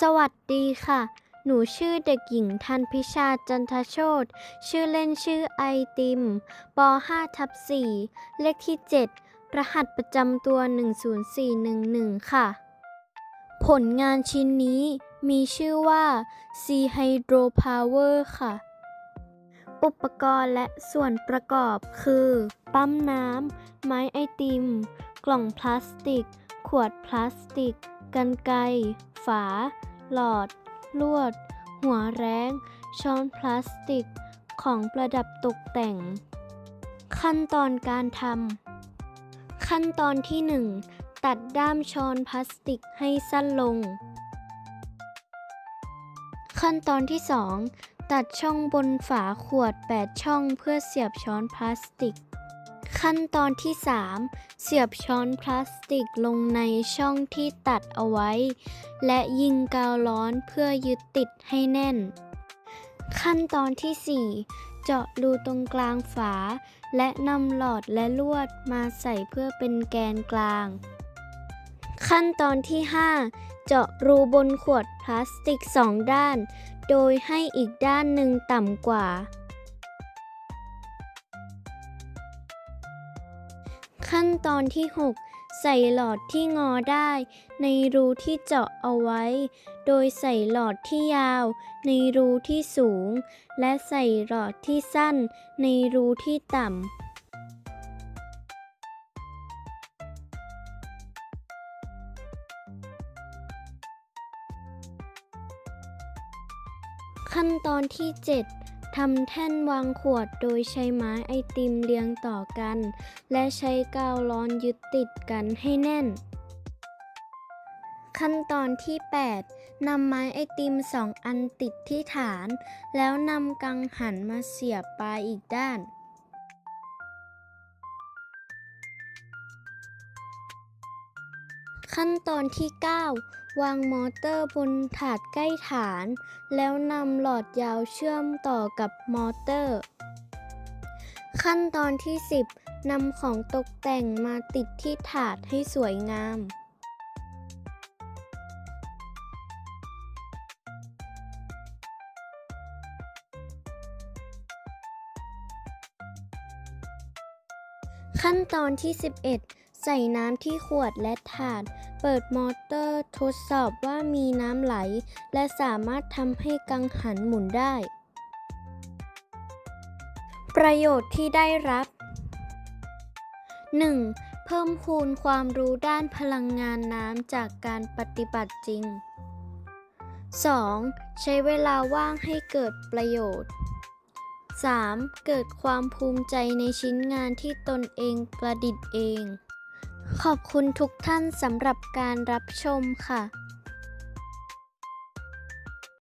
สวัสดีค่ะ หนูชื่อเด็กหญิงทันพิชาจันทโชตชื่อเล่นชื่อไอติม ป 5 ทับ4เลขที่ 7 รหัสประจำตัว 10411 ค่ะ ผลงานชิ้นนี้มีชื่อว่า Sea Hydro Power ค่ะ อุปกรณ์และส่วนประกอบคือ ปั๊มน้ำ ไม้ไอติม กล่องพลาสติก ขวดพลาสติก กันไก ฝา หลอด ลวด หัวแร้ง ช้อนพลาสติก ของประดับตกแต่ง ขั้นตอนการทำ ขั้นตอนที่ 1 ตัดด้ามช้อนพลาสติกให้สั้นลง ขั้นตอนที่ 2 ตัดช่องบนฝาขวด 8 ช่องเพื่อเสียบช้อนพลาสติก ขั้นตอนที่ 3 เสียบช้อนพลาสติกลงในช่องที่ตัดเอาไว้ และยิงกาวร้อนเพื่อยึดติดให้แน่น ขั้นตอนที่ 4 เจาะรูตรงกลางฝา และนำหลอดและลวดมาใส่เพื่อเป็นแกนกลาง ขั้นตอนที่ 5 เจาะรูบนขวดพลาสติกสองด้าน โดยให้อีกด้านหนึ่งต่ำกว่า ขั้นตอนที่ 6 ใส่หลอดที่งอได้ ในรูที่เจาะเอาไว้ โดยใส่หลอดที่ยาว ในรูที่สูง และใส่หลอดที่สั้น ในรูที่ต่ำขั้นตอนที่ 7 ทำแท่นวางขวดโดยใช้ไม้ไอติมเรียงต่อกัน และใช้กาวร้อนยึดติดกันให้แน่น ขั้นตอนที่ 8 นำไม้ไอติมสองอันติดที่ฐาน แล้วนำกังหันมาเสียบปลายอีกด้านขั้นตอนที่ 9 วางมอเตอร์บนถาดใกล้ฐาน แล้วนำหลอดยาวเชื่อมต่อกับมอเตอร์ ขั้นตอนที่ 10นำของตกแต่งมาติดที่ถาดให้สวยงามขั้นตอนที่ 11 ใส่น้ำที่ขวดและถาด เปิดมอเตอร์ทดสอบว่ามีน้ำไหล และสามารถทำให้กังหันหมุนได้ ประโยชน์ที่ได้รับ 1. เพิ่มพูนความรู้ด้านพลังงานน้ำจากการปฏิบัติจริง 2. ใช้เวลาว่างให้เกิดประโยชน์ 3. เกิดความภูมิใจในชิ้นงานที่ตนเองประดิษฐ์เอง ขอบคุณทุกท่านสำหรับการรับชมค่ะ